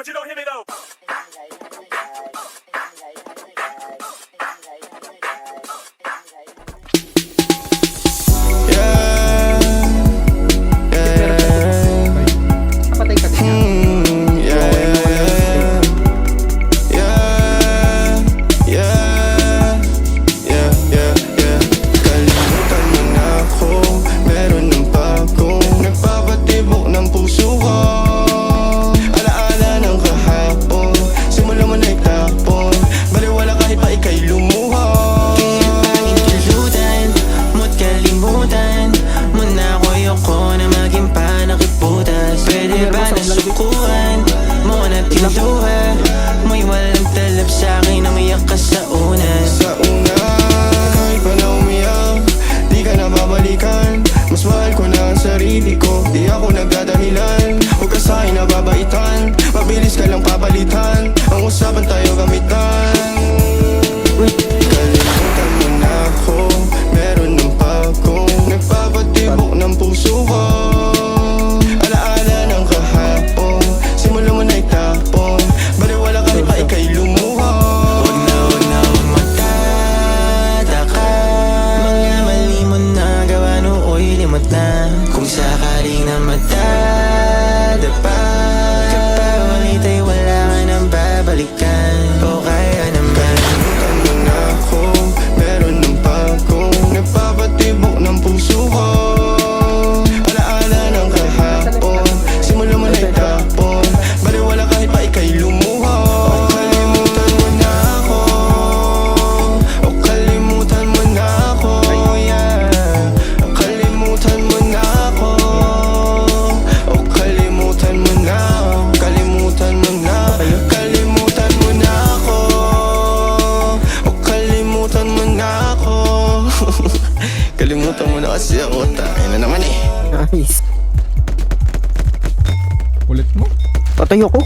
but you don't hear me though. ang sarili ko. Di ako nagdadahilan Huwag ka sa'kin nababaitan di na matay Gusto mo na kasi ako. Tayo na naman eh. Nice. Ulit mo? Patay ako.